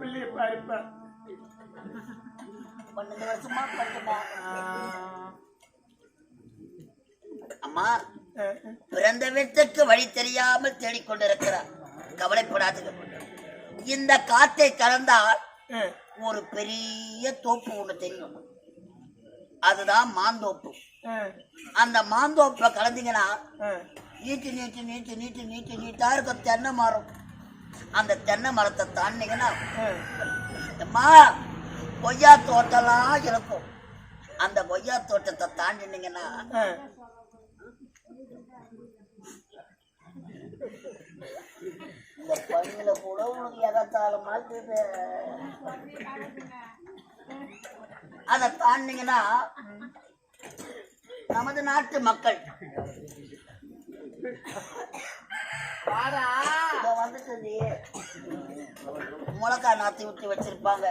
பிள்ளைய பாருப்பா பன்னெண்டு வருஷமா பண்ணுமா அம்மா பிறந்த வீட்டுக்கு வழி தெரியாமல் தேடிக்கொண்டிருக்கிறார். கவலைப்படாதீங்க. இந்த காத்தை கலந்தால் ஒரு பெரிய தோப்பு ஒண்ணு தெரியும். அதுதான் மாந்தோப்பு. அந்த மாந்தோப்பை கலந்தீங்கன்னா நீட்டு நீட்டு நீட்டு நீட்டு நீட்டு நீட்டா இருக்க தென்னை மரம் அந்த தென்னை மரத்தை தாண்டிங்கன்னா அம்மா கொய்யா தோட்டம்லாம் இருக்கும். அந்த கொய்யா தோட்டத்தை தாண்டினீங்கன்னா இந்த பணியில கூட உனக்கு எகத்தாளமா இருக்குது அதை தாண்டிங்கன்னா நமது நாட்டு மக்கள் வந்துட்டு முளக்கா நாத்தி விட்டு வச்சிருப்பாங்க.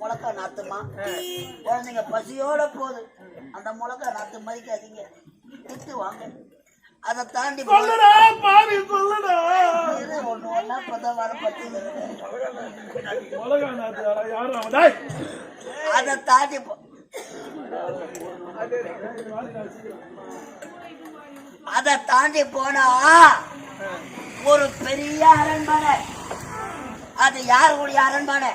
முளக்கா நாத்துமா. குழந்தைங்க பசியோட போகுது. அந்த முளக்கா நாத்து மதிக்காதீங்க. திட்டு வாங்க. அதை தாண்டி சொல்லுடா பாவி சொல்லுடா. ஒண்ணு ஒண்ணா வர பத்தி யாரும். அதை தாண்டி போ- அதை தாண்டி போனா ஒரு பெரிய அரண்மனை. அது யாருடைய அரண்மனை?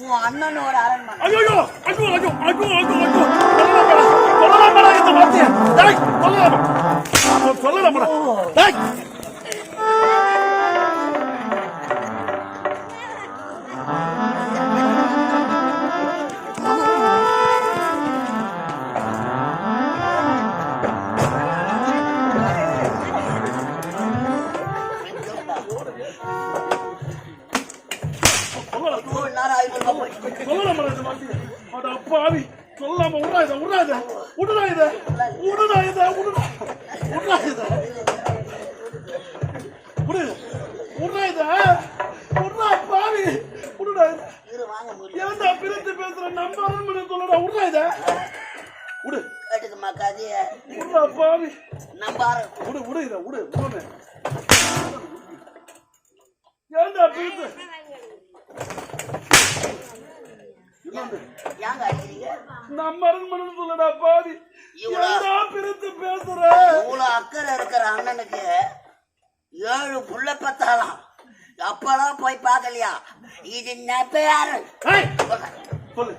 உன் அண்ணனோட அரண்மனை. ஐயோ ஐயோ ஐயோ ஐயோ ஐயோ ஐயோ சொல்லலாமடா இந்த வார்த்தையை. சொல்லலாமா சொல்லலாம் ஏன்டா பிரித்து பேசுற நம்ம அரண்மனை சொல்லடா விட்றா இதை? விடு கேட்டுக்குமா கதைய. விட்றா பாவி. நம்ம விடு விடு இதை விடு விடு ஏன்டா பிரித்து? நம்ம அரண்மனை சொல்லடா இவ்வளவு- ஏன்டா பிரித்து பேசுற? இவ்வளவு அக்கறை இருக்கிற அண்ணனுக்கு ஏழு புள்ள பத்தாலாம் அப்பெல்லாம் போய் பார்க்கலையா? இது ஏய், சொல்லு.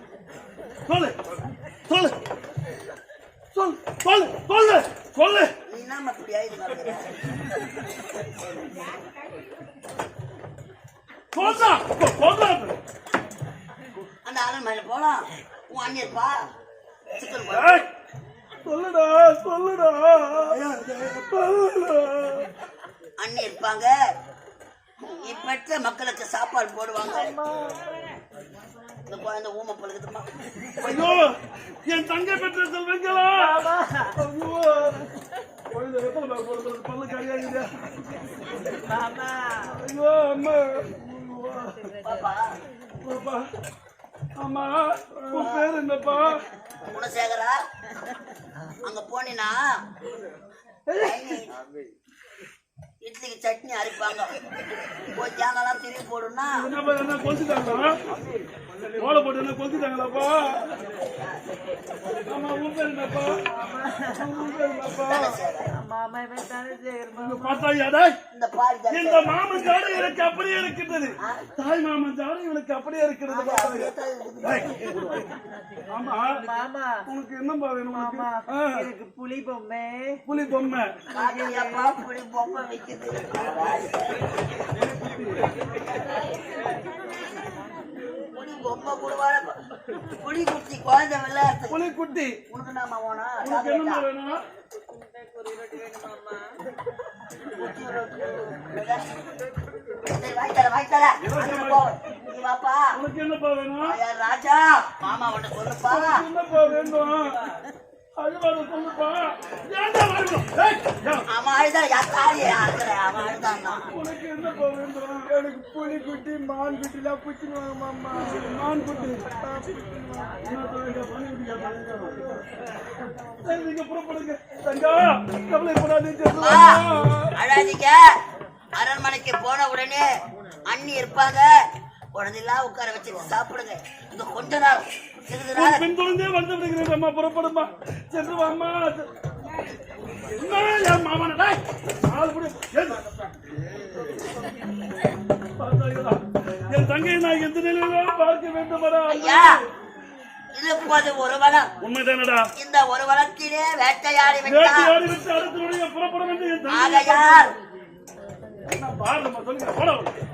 சொல்லு. சொல்லு. சொல்லு. சொல்லு. சொல்லு. சொல்லு. நம்ம இப்படி ஆயிடுச்சு? சொல்லா சொல்லா அந்த அரண்மனை போலாம் உன் அண்ணி இருப்பா சிக்கன் ஏய், சொல்லுடா சொல்லுடா சொல்லுடா. அண்ணி இருப்பாங்க. நீ பெற்ற மக்களுக்கு சாப்பாடு போடுவாங்க. இந்த குழந்தை ஊமை பழுகுதுமா ஐயோ என் தங்கை பெற்ற செல்வங்களா? பல்லு கரியாகுது. ஐயோ அம்மா. பாப்பா. பாப்பா. அம்மா உன் பேர் என்னப்பா? குணசேகரா. அங்க போனீனா? இட்லிக்கு சட்னி அரைப்பாங்க. போய் தேங்காய்லாம் திருப்பி போடுனா என்னப்பா என்ன கொளுத்திட்டாங்களா? ஓலை போட்டு என்ன கொளுத்திட்டாங்களாப்பா? ஆமா உன் பேர் என்னப்பா? உன் பேர் என்னப்பா? இங்க பார்த்தாயா டேய்? இந்த பால் மாமன் ஜாடை எனக்கு அப்படியே இருக்கின்றது. தாய் மாமன் ஜாடை எனக்கு அப்படியே இருக்கிறது ஆமா மாமா. உனக்கு என்னப்பா வேணும் எனக்கு புலி பொம்மை. புலி பொம்மை. புளி பொம்மை வைக்குது புளி பொம்மை கொடுவாட புளி குட்டி குழந்தை விளையாட்டு புலி குட்டி உனக்கு நாம போனா உனக்கு என்னமா வேணும் வாப்பா உனக்கு என்னப்பா வேணும் ராஜா மாமா சொல்லுப்பா என்னப்பா வேணும் எனக்கு புலி குட்டி மான் பிடிச்சிருவாங்க மாமா மான் குட்டி நீங்க புறப்படுங்க தங்கா அரண்மனைக்கு போன உடனே அண்ணி இருப்பாங்க. குழந்தைலாம் உட்கார வச்சு சாப்பிடுங்க. இந்த கொஞ்ச நாள். பின்தொடர்ந்தே வந்து விடுகிறேன் அம்மா புறப்படுமா சென்று என்ன? என் தங்கையை நான் எந்த நிலையில பார்க்க வேண்டுமடா ஐயா இது போது ஒரு வளம். உண்மைதானடா? இந்த ஒரு வளத்திலே வேட்டையாடி வேட்டையாடி விட்டு அடுத்த நொடியே புறப்பட வேண்டும் என் தங்கை ஆகையால்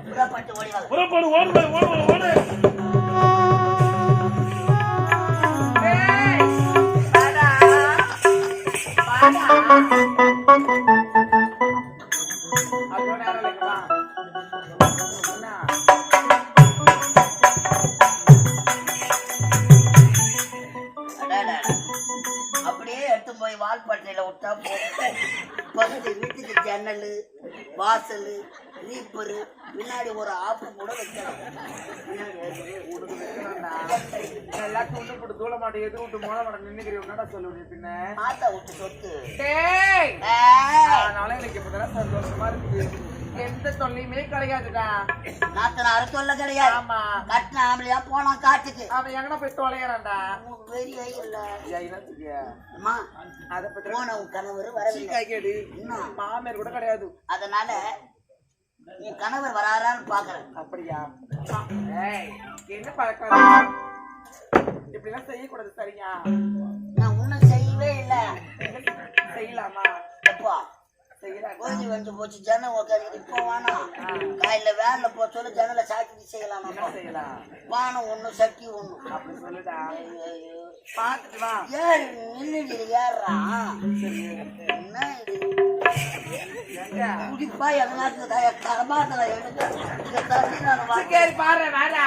புறப்பட்டு ஓடிவாள் புறப்படு ஓடு ஓடு ஓடு. போய் வால்பட்டையில விட்டா போதும். பக்கத்து வீட்டுக்கு ஜன்னல் வாசல் ரீப்பரு பின்னாடி ஒரு ஆப்பு கூட வைக்கலாம் எல்லாத்தையும் ஒண்ணு போட்டு தூள மாட்டேன் எது விட்டு மோத மாட்டேன் நின்னுக்கிறீங்க என்னடா சொல்லுவீங்க பின்ன. மாத்தா விட்டு சொத்து. அதனால எனக்கு இப்பதான் சந்தோஷமா இருக்கு. எந்த தொல்லையுமே கிடையாதுடா. நாத்தனார சொல்ல கிடையாது. ஆமா. கட்டின ஆம்பளையா போனா காட்டுக்கு. அவன் எங்கன போய் தொலைகிறான்டா வெறியே இல்ல. அம்மா அதை பத்தி போன உன் கணவர் வரவில்லை. மாமியார் கூட கிடையாது. அதனால உன் கணவர் வராரான்னு பாக்குறேன் அப்படியா? ஏய் என்ன பழக்கம்? இப்படிலாம் செய்யக்கூடாது சரியா? நான் ஒண்ணும் செய்யவே இல்லை. செய்யலாமா? எப்பா? செய்யலாம்? கோயில் வந்து போச்சு ஜனம் உட்காந்து இப்போ வேணாம் காலையில வேன்ல போ சொல்லி ஜனல சாக்கி செய்யலாம்? வானம் ஒண்ணு சட்டி ஒண்ணு. அப்படி சொல்லுடா. ஐயோ. பாத்துட்டு வா. என்ன இது? குடிப்பா எதனாச்சும் கரமாத்தல எடுக்க தள்ளி நான் சரி பாரு. வேடா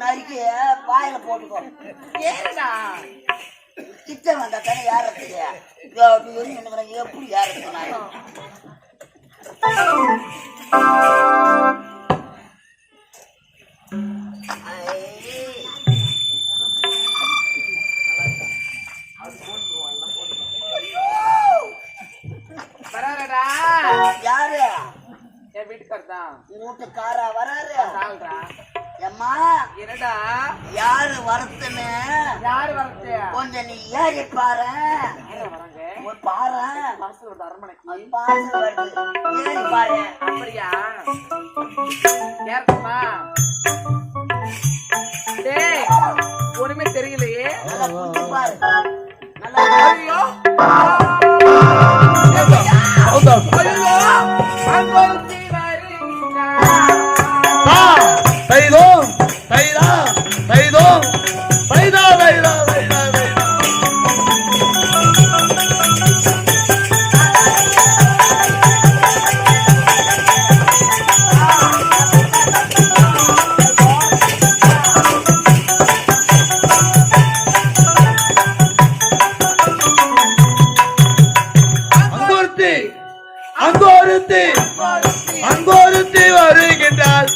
நறுக்கி போட்டுக்கோ கிட்ட வந்தா தானே ஏறத்துக்கு எப்படி ஏறது நான் யாரு? என் வீட்டுக்காரர் தான் வீட்டுக்காரா வராரு. சால்றா எம்மா என்னடா? யாரு வரத்துன்னு யாரு வரது கொஞ்சம் நீ ஏறி பாரு. ஒரு பாரு. பஸ்ல ஒரு அரண்மனைக்கு. பாரு வருது. ஏறி பாரு. அப்படியா? டேய் ஒண்ணுமே தெரியலையே. நல்லா பாரு. நல்லா ஐயோ.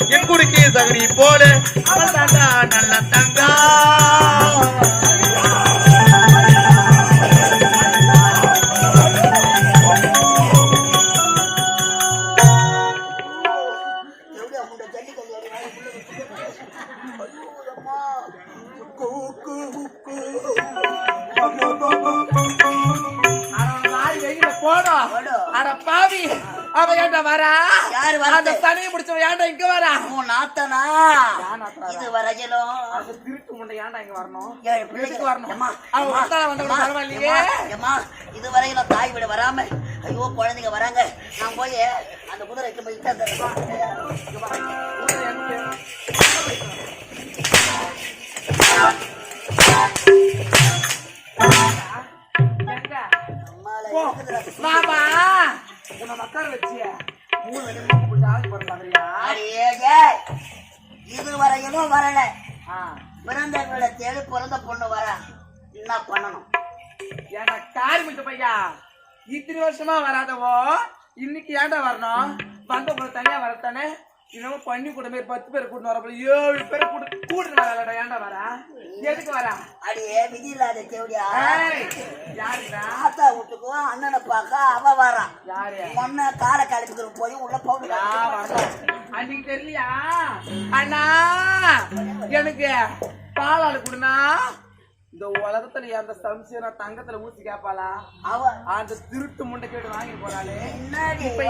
என் குடிக்கு தகுதி போல. அவள் தாண்டா நல்ல தங்கா. எவ்வளவு முண்டை ஜல்லி அவ ஏன்டா வரா? யாரு வரது? அந்த முடிச்சவ ஏன்டா இங்க வரா? உன் நாத்தனா? இது வரையிலும் அந்த திருட்டு முண்டை ஏன்டா இங்க வரணும்? பிள்ளைக்கு அவன் வந்தா பரவாயில்லையே. எம்மா, இது வரையிலும் தாய் வீடு வராம ஐயோ குழந்தைங்க வராங்க. நான் போய் அந்த குதிரைக்கு போய் இத்தனை வருஷமா வராதவோ? இன்னைக்கு ஏன்டா வரணும்? வந்த உங்களை தனியா வரத்தானே? இன்னமும் பண்ணி கூட மாதிரி பத்து பேர் கூட்டு வரப்பல ஏழு பேர் கூட்டு கூட்டு வரலடா ஏன்டா வரா? எதுக்கு வரா? அடியே விதி இல்லாத தேவடியா? யாருடா? ஆத்தா வீட்டுக்கும் அண்ணனை பார்க்க அவ வரான் யாரு? முன்ன காரை கலப்பிக்கிற போய் உள்ள போக யா, வரணும். அன்னைக்கு தெரியலையா? அண்ணா எனக்கு பாலாடு கொடுனா இந்த உலகத்துல எந்த சம்சயம் நான் தங்கத்துல ஊசி கேப்பாளா? அவ. அந்த திருட்டு முண்டை கேட்டு வாங்கி போறாளே. இப்ப.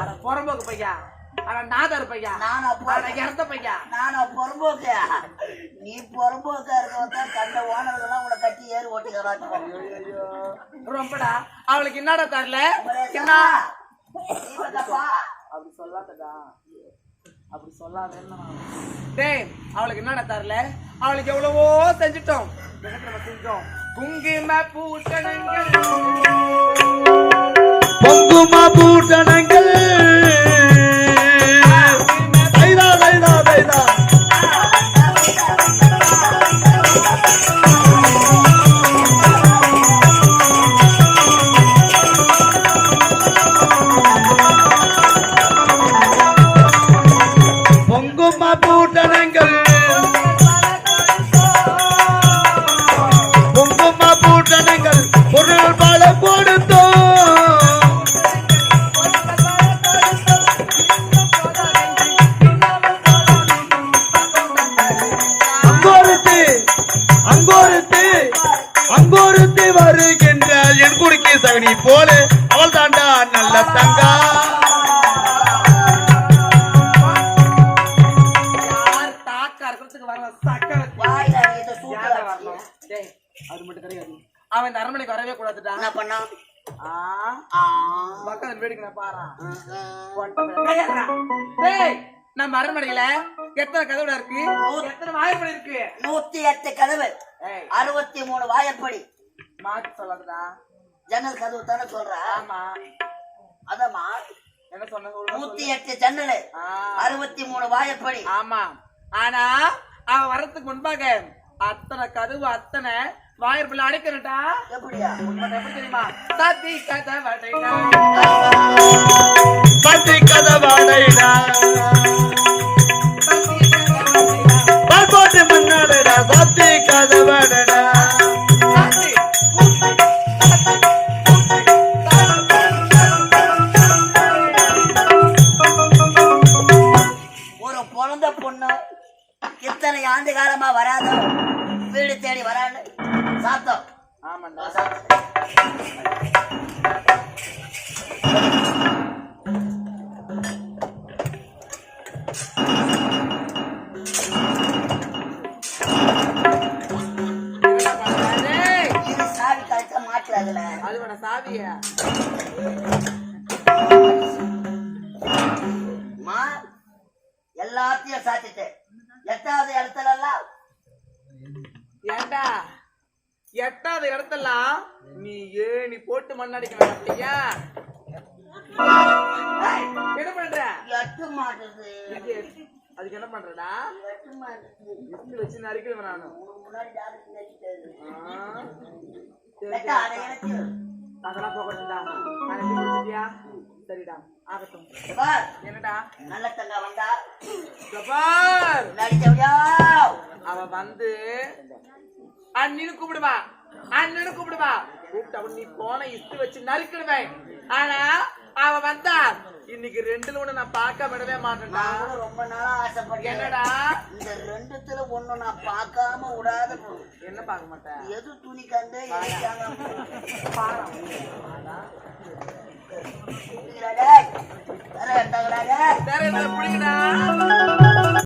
அட புறம்போக்கு பையா. அட நாதார் பையா. நானா அட இறந்த பையா. நானா பொறம்போக்கு. நீ பொறம்போக்கா இருக்கவன் கண்ட ஓனர்கள்லாம் உங்களை கட்டி ஏறி ஓட்டிக்கிறாங்க ரொம்படா. அவளுக்கு என்னடா தரல என்ன? அப்படி சொல்லாதடா. அப்படி சொல்லாத டேய் அவளுக்கு என்னடா தரல? அவளுக்கு எவ்வளவோ செஞ்சுட்டோம். என்ன செஞ்சோம். குங்கும பூசணங்கள் பொங்குமா பூட்டணங்கள். சகனி போல அவள் தாண்டா நல்ல தங்கா. அது மட்டும் கிடையாது அவன் அரண்மனைக்கு வரவே கூடாதுடா. என்ன ஆ. பக்கத்துல வேடிக்கை. டேய் நம்ம அரண்மனையில எத்தனை கதவுடா இருக்கு? எத்தனை வாய்ப்படி இருக்கு? நூத்தி எட்டு கதவு. அறுபத்தி மூணு வாயப்படி. மாத்தி சொல்லாதடா. ஜன்னல் கதவு தானே சொல்ற? ஆமா. அதம்மா என்ன சொன்ன நூத்தி. எட்டு ஜன்னல் அறுபத்தி மூணு வாயப்படி. ஆமா. ஆனா அவன் வர்றதுக்கு முன்பாக அத்தனை கதவு அத்தனை வாயிற்குள்ள அடைக்கணும்டா. எப்படியா? எப்படி தெரியுமா? சாத்தி கதவடைடா பத்தி கதவாடைடா சாத்தி சாவியா எல்லாத்தையும் சாத்திட்டேன் எட்டாவது இடத்துல எல்லாம் ஏண்டா எட்டாவது இடத்தெல்லாம் நீ ஏணி போட்டு மண்ணடிக்கணும் அப்படியா என்ன பண்ற? எட்டு மாட்டுது. இதுக்கு- அதுக்கு என்ன பண்றடா? எட்டு மாட்டுது. வச்சு நறுக்கிடுவேன் நானு. முன்னாடி அதெல்லாம் அனுப்பி முடிச்சிட்டியா? சரிடா ஆகட்டும். என்னடா? நல்ல தங்க வந்தா ஜபார் முன்னாடி தேவையா அவ வந்து அண்ணின்னு கூப்பிடுவா. அண்ணனு கூப்பிடுவா. கூப்பிட்ட உடனே நீ போன இஸ்து வச்சு நறுக்கிடுவேன். ஆனா அவ வந்தா. இன்னைக்கு ரெண்டுல ஒண்ணு நான் பார்க்க விடவே மாட்டேன்டா. ரொம்ப நாளா ஆசைப்பட்டேன் என்னடா? இந்த ரெண்டுத்துல ஒண்ணு நான் பார்க்காம விடாத. என்ன பார்க்க மாட்டேன்? எது துணி கண்டு எது